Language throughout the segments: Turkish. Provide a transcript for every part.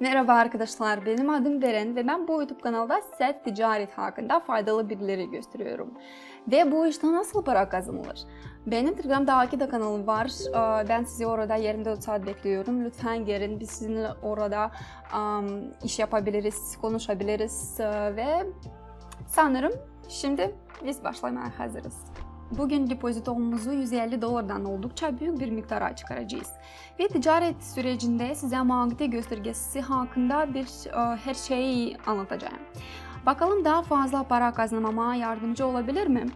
Merhaba arkadaşlar, benim adım Beren ve ben bu YouTube kanalda size ticaret hakkında faydalı bilgileri gösteriyorum. Ve bu işte nasıl para kazanılır? Benim Telegram'daki de kanalım var. Ee, Ben sizi orada 24 saat bekliyorum. Lütfen gelin, biz sizinle orada iş yapabiliriz, konuşabiliriz Ee, ve sanırım şimdi biz başlamaya hazırız. Bugün depozitomumuzu 150 dolardan oldukça büyük bir miktara çıkaracağız. Ve ticaret sürecinde size mağde göstergesi hakkında bir e, her şeyi anlatacağım. Bakalım daha fazla para kazanmama yardımcı olabilir mi?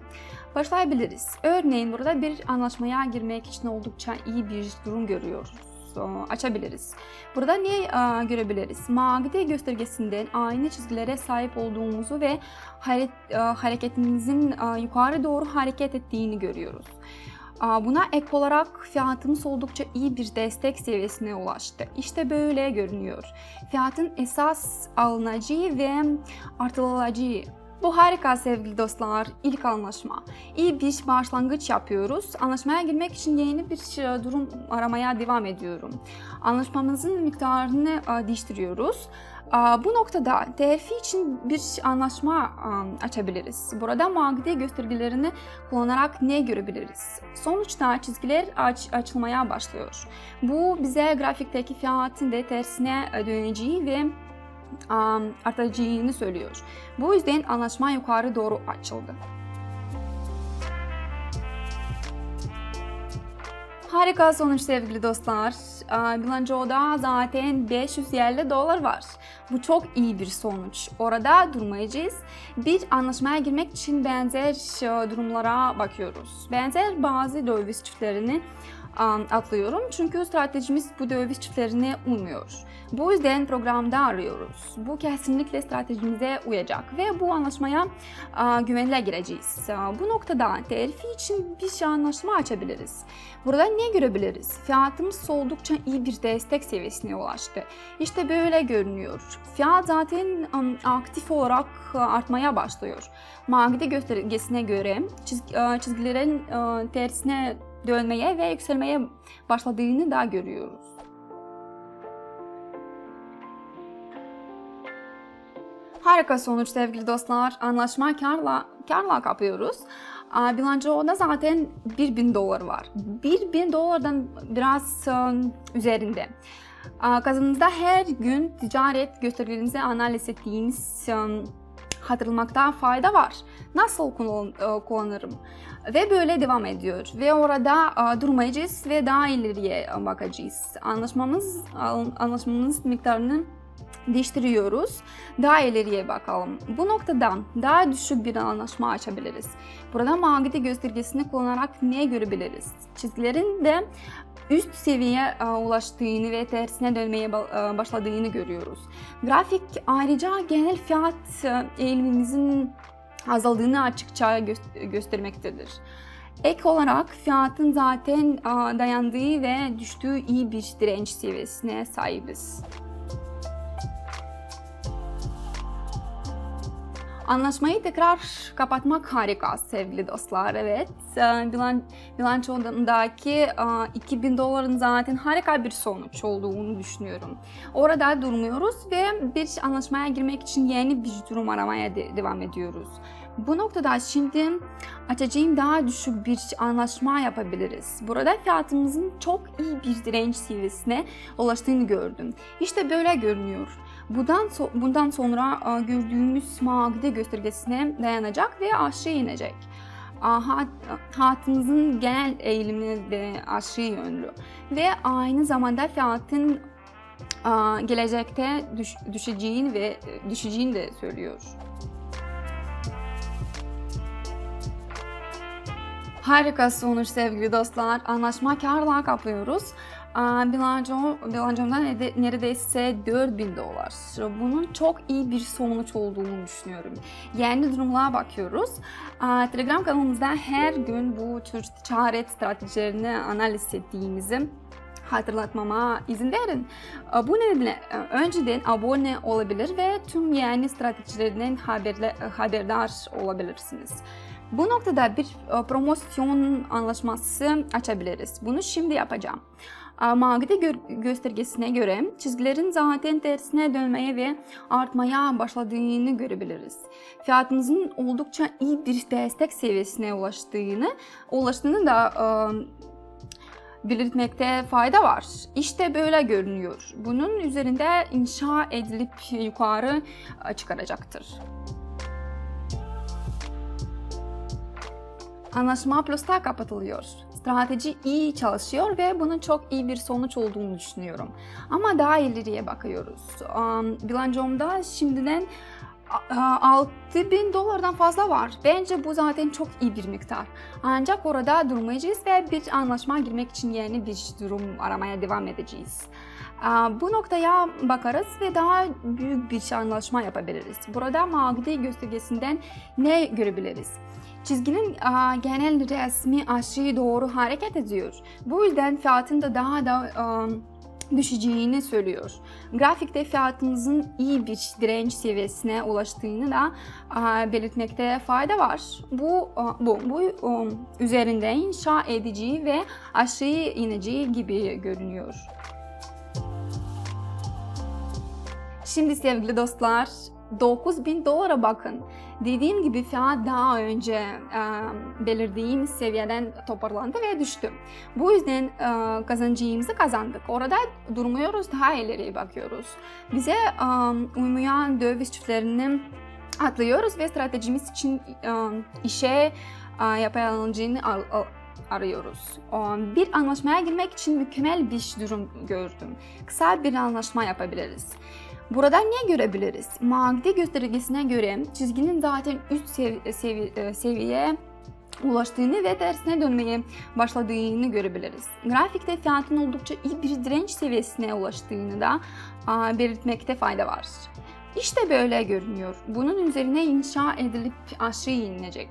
Başlayabiliriz. Örneğin burada bir anlaşmaya girmek için oldukça iyi bir durum görüyoruz. Açabiliriz. Burada ne e, görebiliriz? Mağde göstergesinden aynı çizgilere sahip olduğumuzu ve e, hareketimizin e, yukarı doğru hareket ettiğini görüyoruz. Buna ek olarak fiyatımız oldukça iyi bir destek seviyesine ulaştı. İşte böyle görünüyor. Fiyatın esas alınacağı ve artırılacağı. Bu harika sevgili dostlar. İlk anlaşma. İyi bir başlangıç yapıyoruz. Anlaşmaya girmek için yeni bir e, durum aramaya devam ediyorum. Anlaşmamızın miktarını e, değiştiriyoruz. Aa, Bu noktada terfi için bir anlaşma açabiliriz. Burada mağde göstergelerini kullanarak ne görebiliriz? Sonuçta çizgiler aç, açılmaya başlıyor. Bu bize grafikteki fiyatın da tersine döneceği ve artacağını söylüyor. Bu yüzden anlaşma yukarı doğru açıldı. Harika sonuç sevgili dostlar. Bilançoda zaten 550 dolar var. Bu çok iyi bir sonuç. Orada durmayacağız. Bir anlaşmaya girmek için benzer durumlara bakıyoruz. Benzer bazı döviz çiftlerini atlıyorum çünkü stratejimiz bu döviz çiftlerine uymuyor. Bu yüzden programda arıyoruz. Bu kesinlikle stratejimize uyacak ve bu anlaşmaya güvenle gireceğiz. Bu noktada terfi için bir şey anlaşma açabiliriz. Burada ne görebiliriz? Fiyatımız oldukça iyi bir destek seviyesine ulaştı. İşte böyle görünüyor. Fiyat zaten aktif olarak artmaya başlıyor. Mağde göstergesine göre çiz- çizgilerin tersine dönmeye ve yükselmeye başladığını da görüyoruz. Harika sonuç sevgili dostlar. Anlaşma karla, karla kapıyoruz. Bilançoda zaten 1000 dolar var. 1000 dolardan biraz ım, üzerinde. Aa, Kazanımızda her gün ticaret göstergelerinizi analiz ettiğiniz ım, hatırlamakta fayda var. Nasıl e, kullanırım? Ve böyle devam ediyor. Ve orada e, durmayacağız ve daha ileriye e, bakacağız. Anlaşmamız, an- anlaşmamız miktarını değiştiriyoruz. Daha ileriye bakalım. Bu noktadan daha düşük bir anlaşma açabiliriz. Burada mağde göstergesini kullanarak ne görebiliriz? Çizgilerin de üst seviyeye e, ulaştığını ve tersine dönmeye e, başladığını görüyoruz. Grafik ayrıca genel fiyat e, eğilimimizin azaldığını açıkça gö- göstermektedir. Ek olarak fiyatın zaten dayandığı ve düştüğü iyi bir direnç seviyesine sahibiz. Anlaşmayı tekrar kapatmak harika sevgili dostlar. Evet, e, bilan, bilançodaki e, 2000 doların zaten harika bir sonuç olduğunu düşünüyorum. Orada durmuyoruz ve bir anlaşmaya girmek için yeni bir durum aramaya de- devam ediyoruz. Bu noktada şimdi açacağım daha düşük bir anlaşma yapabiliriz. Burada fiyatımızın çok iyi bir direnç seviyesine ulaştığını gördüm. İşte böyle görünüyor. Bundan, so- bundan sonra e, gördüğümüz mağde göstergesine dayanacak ve aşağı inecek. Aha, hayatımızın genel eğilimi de aşağı yönlü ve aynı zamanda fiyatın gelecekte düş, düşeceğini ve düşeceğini de söylüyor. Harika sonuç sevgili dostlar. Anlaşma karla kapıyoruz. Bilanço, bilançomda nede- neredeyse 4000 dolar. Bunun çok iyi bir sonuç olduğunu düşünüyorum. Yeni durumlara bakıyoruz. Telegram kanalımızda her gün bu tür ticaret stratejilerini analiz ettiğimizi hatırlatmama izin verin. Bu nedenle e, önceden abone olabilir ve tüm yeni stratejilerden haberle, haberdar olabilirsiniz. Bu noktada bir e, promosyon anlaşması açabiliriz. Bunu şimdi yapacağım. Magde gö- göstergesine göre çizgilerin zaten tersine dönmeye ve artmaya başladığını görebiliriz. Fiyatımızın oldukça iyi bir destek seviyesine ulaştığını, ulaştığını da e, belirtmekte fayda var. İşte böyle görünüyor. Bunun üzerinde inşa edilip yukarı e, çıkaracaktır. Anlaşma Plus'ta kapatılıyor. Strateji iyi çalışıyor ve bunun çok iyi bir sonuç olduğunu düşünüyorum. Ama daha ileriye bakıyoruz. Bilancomda şimdiden 6000 dolardan fazla var. Bence bu zaten çok iyi bir miktar. Ancak orada durmayacağız ve bir anlaşma girmek için yeni bir durum aramaya devam edeceğiz. Bu noktaya bakarız ve daha büyük bir anlaşma yapabiliriz. Burada Magdi göstergesinden ne görebiliriz? Çizginin aa, genel resmi aşağı doğru hareket ediyor. Bu yüzden fiyatın da daha da aa, düşeceğini söylüyor. Grafikte fiyatımızın iyi bir direnç seviyesine ulaştığını da belirtmekte fayda var. Bu bu bu üzerinde inşa edici ve aşağı ineceği gibi görünüyor. Şimdi sevgili dostlar 9000 dolara bakın. Dediğim gibi fiyat daha önce e, belirlediğim seviyeden toparlandı ve düştü. Bu yüzden e, kazancımızı kazandık. Orada durmuyoruz, daha ileriye bakıyoruz. Bize e, uymayan döviz çiftlerini atlıyoruz ve stratejimiz için e, işe e, yapılacağını arıyoruz. Bir anlaşmaya girmek için mükemmel bir durum gördüm. Kısa bir anlaşma yapabiliriz. Burada ne görebiliriz? Magde göstergesine göre çizginin zaten üst sevi- sevi- e, seviyeye ulaştığını ve tersine dönmeye başladığını görebiliriz. Grafikte fiyatın oldukça iyi bir direnç seviyesine ulaştığını da belirtmekte fayda var. İşte böyle görünüyor. Bunun üzerine inşa edilip aşağı inilecek.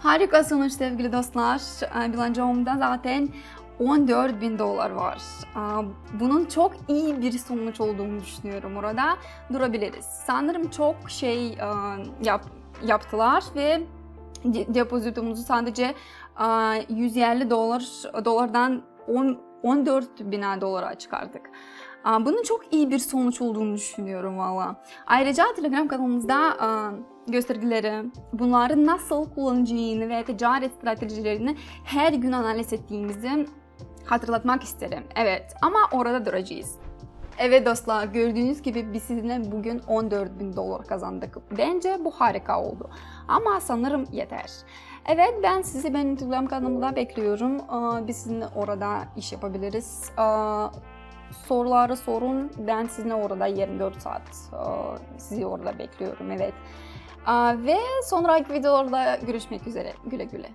Harika sonuç sevgili dostlar. Bilancomda zaten 14 bin dolar var. Bunun çok iyi bir sonuç olduğunu düşünüyorum orada. Durabiliriz. Sanırım çok şey e, yap, yaptılar ve de- depozitomuzu sadece e, 150 dolar dolardan 10 14 bine dolara çıkardık. Bunun çok iyi bir sonuç olduğunu düşünüyorum valla. Ayrıca Telegram kanalımızda e, göstergeleri, bunları nasıl kullanacağını ve ticaret stratejilerini her gün analiz ettiğimizi hatırlatmak isterim. Evet ama orada duracağız. Evet dostlar gördüğünüz gibi biz sizinle bugün 14 bin dolar kazandık. Bence bu harika oldu. Ama sanırım yeter. Evet ben sizi benim Telegram kanalımda bekliyorum. Biz sizinle orada iş yapabiliriz. Soruları sorun. Ben sizinle orada 24 saat aa, sizi orada bekliyorum. Evet. Ve sonraki videolarda görüşmek üzere. Güle güle.